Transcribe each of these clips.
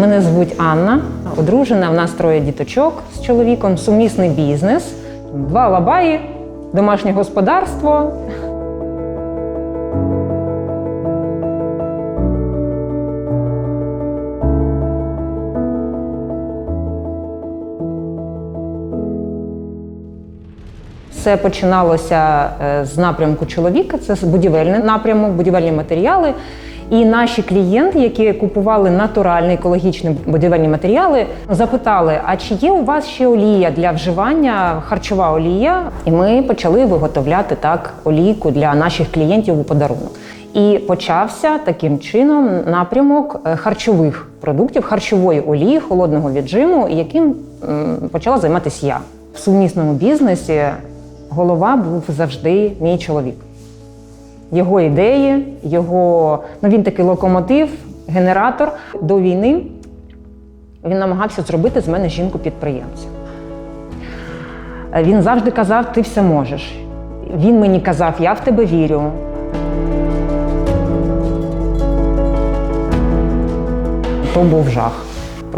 Мене звуть Анна, одружена. В нас троє діточок з чоловіком, сумісний бізнес, два лабаї, домашнє господарство. Все починалося е, з напрямку чоловіка, це будівельний напрямок, будівельні матеріали. І наші клієнти, які купували натуральні екологічні будівельні матеріали, запитали: а чи є у вас ще олія для вживання, харчова олія? І ми почали виготовляти так олійку для наших клієнтів у подарунок. І почався таким чином напрямок е, харчових продуктів, харчової олії, холодного віджиму, яким почала займатися я в сумісному бізнесі. Голова був завжди мій чоловік. Його ідеї, його ну він такий локомотив, генератор до війни. Він намагався зробити з мене жінку-підприємця. Він завжди казав: ти все можеш. Він мені казав, я в тебе вірю. То був жах.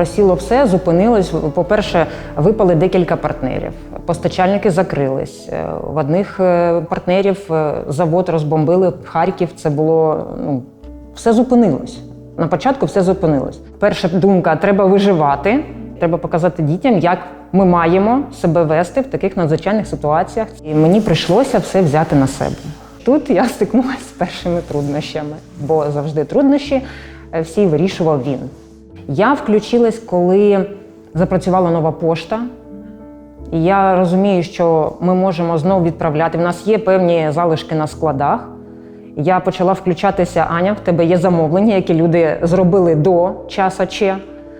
Просіло все, зупинилось. По-перше, випали декілька партнерів. Постачальники закрились. Е, В одних е, партнерів е, завод розбомбили Харків. Це було ну, все зупинилось. На початку все зупинилось. Перша думка: треба виживати, треба показати дітям, як ми маємо себе вести в таких надзвичайних ситуаціях. І мені прийшлося все взяти на себе. Тут я стикнулася з першими труднощами, бо завжди труднощі всі вирішував він. Я включилась, коли запрацювала нова пошта. І я розумію, що ми можемо знову відправляти. В нас є певні залишки на складах. Я почала включатися, Аня, в тебе є замовлення, які люди зробили до часу Че.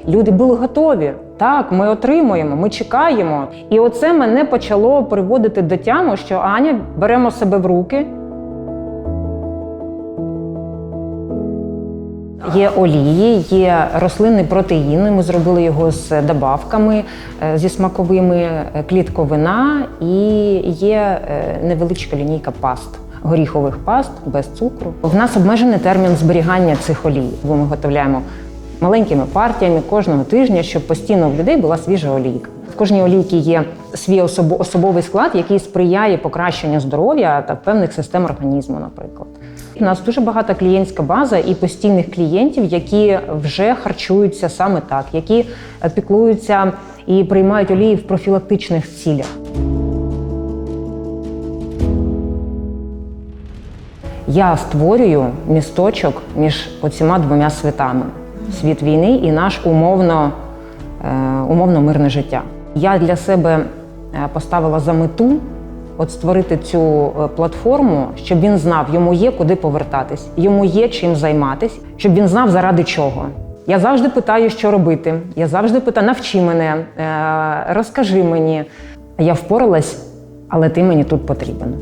Люди були готові. Так, ми отримуємо, ми чекаємо. І оце мене почало приводити до тяму, що Аня беремо себе в руки. Є олії, є рослинні протеїни. Ми зробили його з добавками, е, зі смаковими е, клітковина і є е, невеличка лінійка паст. Горіхових паст без цукру. В нас обмежений термін зберігання цих олій, бо ми готовляємо маленькими партіями кожного тижня, щоб постійно в людей була свіжа олійка. В кожній олійці є свій особо- особовий склад, який сприяє покращенню здоров'я та певних систем організму, наприклад. У нас дуже багата клієнтська база і постійних клієнтів, які вже харчуються саме так, які е, піклуються і приймають олії в профілактичних цілях. Я створюю місточок між оціма двома світами: світ війни і наш умовно, е, умовно мирне життя. Я для себе е, поставила за мету от створити цю е, платформу, щоб він знав, йому є куди повертатись, йому є чим займатись, щоб він знав заради чого. Я завжди питаю, що робити. Я завжди питаю, навчи мене, е, розкажи мені. Я впоралась, але ти мені тут потрібен.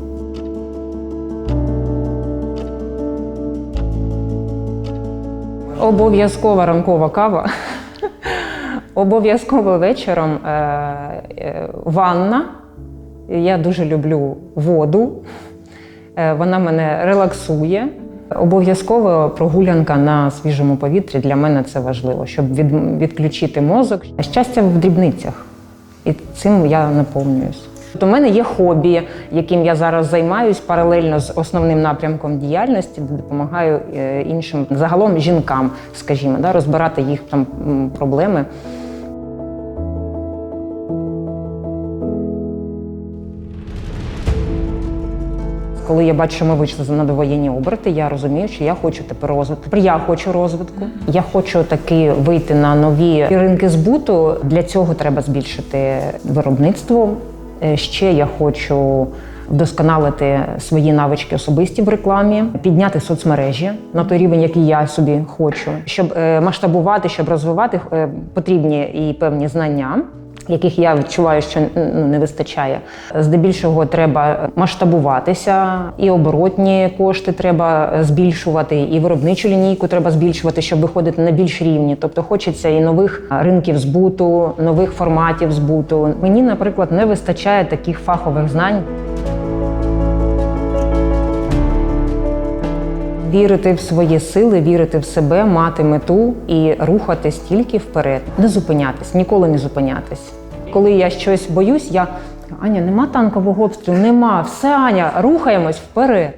Обов'язкова ранкова кава. Обов'язково вечором е, е, ванна. Я дуже люблю воду. Е, вона мене релаксує. Обов'язково прогулянка на свіжому повітрі для мене це важливо, щоб від, відключити мозок. Щастя в дрібницях. І цим я наповнююсь. У мене є хобі, яким я зараз займаюсь паралельно з основним напрямком діяльності, де допомагаю е, іншим загалом жінкам, скажімо, да, розбирати їх там проблеми. Коли я бачу, що ми вийшли за надвоєнні оберти, я розумію, що я хочу тепер розвитку. Я хочу розвитку. Я хочу таки вийти на нові ринки збуту. Для цього треба збільшити виробництво. Е, Ще я хочу вдосконалити свої навички особисті в рекламі, підняти соцмережі на той рівень, який я собі хочу, щоб е, масштабувати, щоб розвивати е, потрібні і певні знання яких я відчуваю, що ну, не вистачає. Здебільшого треба масштабуватися, і оборотні кошти треба збільшувати, і виробничу лінійку треба збільшувати, щоб виходити на більш рівні. Тобто хочеться і нових ринків збуту, нових форматів збуту. Мені, наприклад, не вистачає таких фахових знань. Вірити в свої сили, вірити в себе, мати мету і рухатись тільки вперед, не зупинятись, ніколи не зупинятись. Коли я щось боюсь, я Аня, нема танкового обстрілу, нема, все Аня, рухаємось вперед.